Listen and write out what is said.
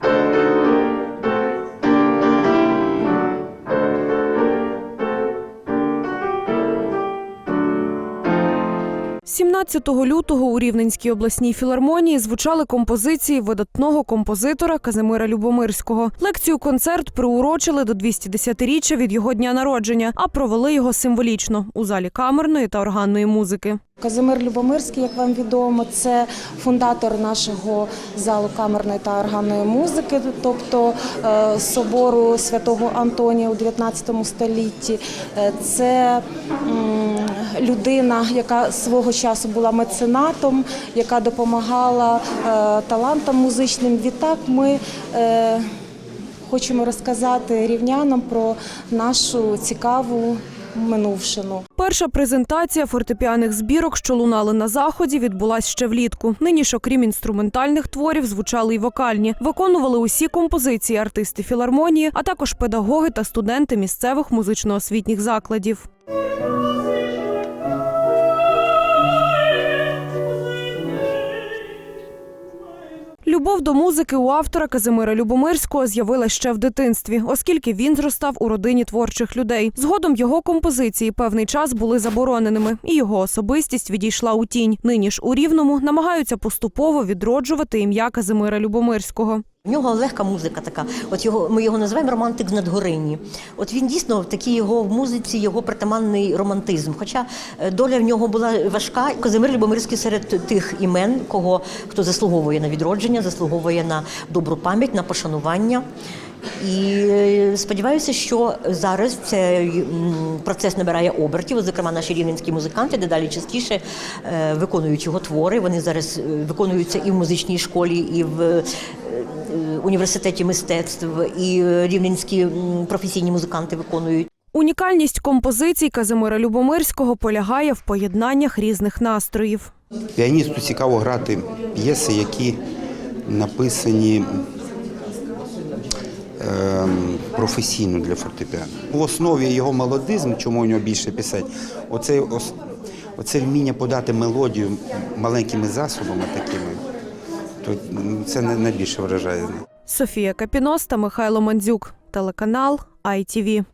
– 17 лютого у Рівненській обласній філармонії звучали композиції видатного композитора Казимира Любомирського. Лекцію-концерт приурочили до 210-річчя від його дня народження, а провели його символічно у залі камерної та органної музики. Казимир Любомирський, як вам відомо, це фундатор нашого залу камерної та органної музики, тобто е, собору святого Антонія у 19 столітті. Е, Це людина, яка свого часу була меценатом, яка допомагала е, талантам музичним. Відтак ми хочемо розказати рівнянам про нашу цікаву минувшину. Перша презентація фортепіаних збірок, що лунали на заході, відбулась ще влітку. Нині ж, окрім інструментальних творів, звучали й вокальні. Виконували усі композиції артисти філармонії, а також педагоги та студенти місцевих музично-освітніх закладів. Любов до музики у автора Казимира Любомирського з'явилась ще в дитинстві, оскільки він зростав у родині творчих людей. Згодом його композиції певний час були забороненими, і його особистість відійшла у тінь. Нині ж у Рівному намагаються поступово відроджувати ім'я Казимира Любомирського. В нього легка музика така. От його ми його називаємо романтик з надгорині. От він дійсно такий його в музиці, його притаманний романтизм. Хоча е, доля в нього була важка. Казимир Любомирський серед тих імен, кого хто заслуговує на відродження, заслуговує на добру пам'ять, на пошанування. І е, сподіваюся, що зараз цей процес набирає обертів. Зокрема, наші рівненські музиканти дедалі частіше е, виконують його твори. Вони зараз е, виконуються і в музичній школі, і в університеті мистецтв, і рівненські професійні музиканти виконують. Унікальність композицій Казимира Любомирського полягає в поєднаннях різних настроїв. Піаністу цікаво грати п'єси, які написані професійно для фортепіано. В основі його мелодизм, чому у нього більше пісень, оце, оце вміння подати мелодію маленькими засобами такими, то це най- найбільше вражає. Софія Капіноста, та Михайло Мандзюк. Телеканал ITV.